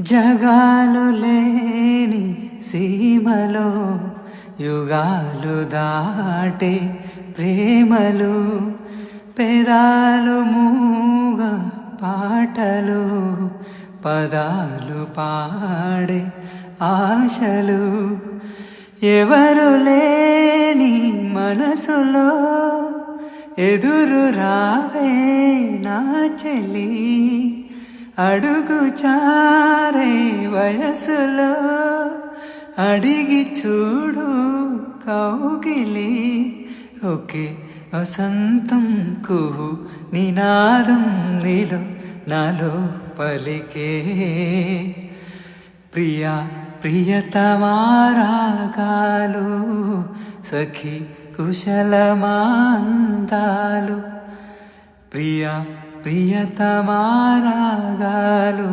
జగాలు లేని సీమలో యుగాలు దాటే ప్రేమలు పెదాలు మూగ పాటలు పదాలు పాడే ఆశలు. ఎవరు లేని మనసులో ఎదురు రావే నా చెలి. అడుగు చారే వయసులో అడిగి చూడు కౌగిలి. ఒకే వసంతం కుహు నినాదం నీలో నాలో పలికే. ప్రియా ప్రియతమారాగాలు సఖి కుశలమాందాలు ప్రియా ప్రియతమారాగాలు